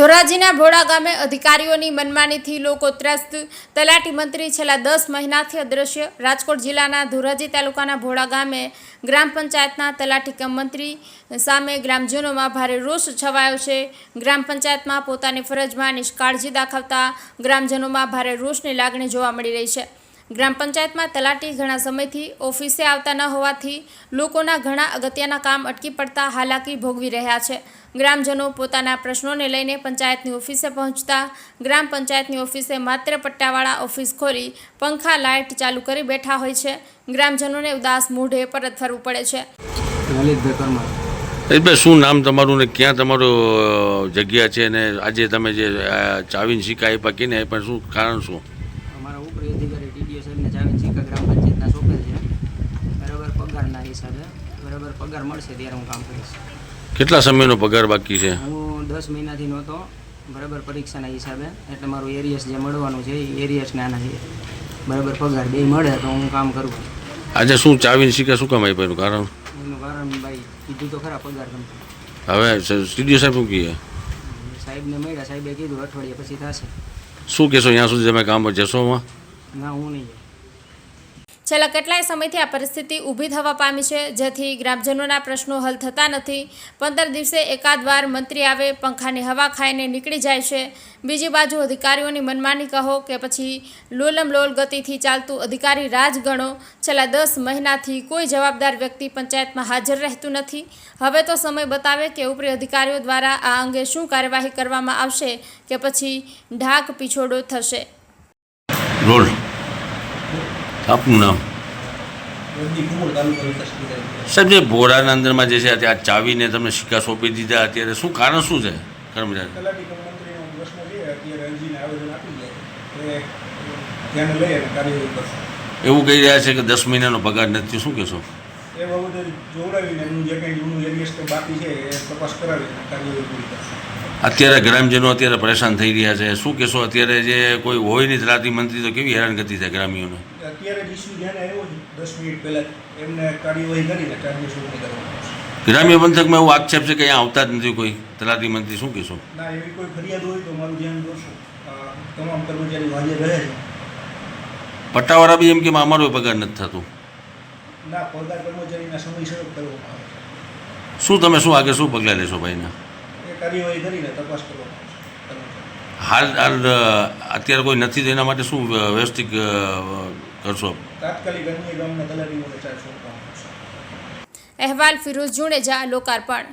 ધોરાજીના ભોળા ગામે અધિકારીઓની મનમાનીથી લોકો ત્રસ્ત તલાટી મંત્રી છેલ્લા દસ મહિનાથી અદ્રશ્ય. રાજકોટ જિલ્લાના ધોરાજી તાલુકાના ભોળા ગામે ગ્રામ પંચાયતના તલાટી મંત્રી સામે ગ્રામજનોમાં ભારે રોષ છવાયો છે. ગ્રામ પંચાયતમાં પોતાની ફરજમાં નિષ્કાળજી દાખવતા ગ્રામજનોમાં ભારે રોષની લાગણી જોવા મળી રહી છે. ગ્રામ પંચાયતમાં તલાટી ઘણા સમયથી ઓફિસે આવતા ન હોવાથી લોકોના ઘણા અગત્યના કામ અટકી પડતા હાલાકી ભોગવી રહ્યા છે. ગ્રામજનો પોતાના પ્રશ્નોને લઈને પંચાયતની ઓફિસે પહોંચતા ગ્રામ પંચાયતની ઓફિસે માત્ર પટ્ટાવાળા ઓફિસ ખોલી પંખા લાઇટ ચાલુ કરી બેઠા હોય છે. ગ્રામજનોને ઉદાસ મૂઢે પરત ફરવું પડે છે. ભાઈ શું નામ તમારું ને ક્યાં તમારું જગ્યા છે? ને આજે તમે જે ચાવીને સિક્કા આપ્યા કે ને પણ શું કારણ શું? અમારા ઉપરી અધિકારી ટીડીઓ સાહેબને જાવીન ચીકા ગ્રામ પંચાયતના સોંપેલ છે. બરાબર પગારના હિસાબે બરાબર પગાર મળશે ત્યારે હું કામ કરીશ. કેટલા સમયનો પગાર બાકી છે? હું દસ મહિનાથી નહોતો બરાબર પરીક્ષાના હિસાબે એટલે મારું એરિયસ જે મળવાનું છે એ એરિયસને આના છે. બરાબર પગાર બે મળે તો હું કામ કરું. આજે શું ચાવીને શીખે શું કામ આપ્યા કારણ? એનું કારણ ભાઈ કીધું તો ખરા પગાર તમને હવે સ્ટુડિયો સાહેબ શું કહે? સાહેબને મળ્યા સાહેબે કીધું અઠવાડિયા પછી થશે. શું કહેશો અહીંયા સુધી તમે કામ જશો હું નહીં છેલ્લા કેટલાય સમયથી આ પરિસ્થિતિ ઊભી થવા પામી છે, જેથી ગ્રામજનોના પ્રશ્નો હલ થતા નથી. પંદર દિવસે એકાદ વાર મંત્રી આવે, પંખાની હવા ખાઈને નીકળી જાય છે. બીજી બાજુ અધિકારીઓની મનમાની કહો કે પછી લોલમ લોલ ગતિથી ચાલતું અધિકારી રાજ ગણો. છેલ્લા દસ મહિનાથી કોઈ જવાબદાર વ્યક્તિ પંચાયતમાં હાજર રહેતું નથી. હવે તો સમય બતાવે કે ઉપરી અધિકારીઓ દ્વારા આ અંગે શું કાર્યવાહી કરવામાં આવશે કે પછી ઢાક પીછોડો થશે. રોલ આપનું નામ? સાહેબ, જે ભોળાના અંદરમાં જે છે ત્યાં ચાવીને તમને સિક્કા સોંપી દીધા, અત્યારે શું કારણ શું છે? કર્મચારી એવું કહી રહ્યા છે કે દસ મહિનાનો પગાર નથી શું કહેશો? જોવડાવીને જે કંઈ જૂનું એરિયસ બાકી છે, એ તપાસ કરાવી કાર્યવાહી પૂરી કરશે. અત્યારે ગ્રામજનો અત્યારે પરેશાન થઈ રહ્યા છે. શું કહેશો અત્યારે જે કોઈ હોય નહીં તલાટી મંત્રી તો કેવી હેરાનગતિ થાય ગ્રામ્યોને અત્યારે દસ મિનિટ પહેલાં એમને કાર્યવાહી કરીને ગ્રામ્ય પંથકમાં એવું આક્ષેપ છે કે અહીંયા આવતા જ નથી કોઈ તલાટી મંત્રી શું કહેશો? ના એવી કોઈ ફરિયાદ હોય તો મારું ધ્યાન દોરશું. તમામ કર્મચારીઓ હાજર રહે છે. પટ્ટાવાળા બી એમ કે અમારો પગાર નથી થતો? ના પગાર કર્મચારીના સમયસર કરવામાં આવે શું તમે શું આગળ શું પગલાં લેશો ભાઈના? કાર્યવાહી કરીને તપાસ કરવામાં હાલ હાલ અત્યારે કોઈ નથી તો એના માટે શું વ્યવસ્થિત કરશો તાત્કાલિક અન્ય ગામના તલાટીઓને ચાર્જ સોંપવામાં આવશે. અહેવાલ ફિરોઝ જુણેજા લોકાર્પણ.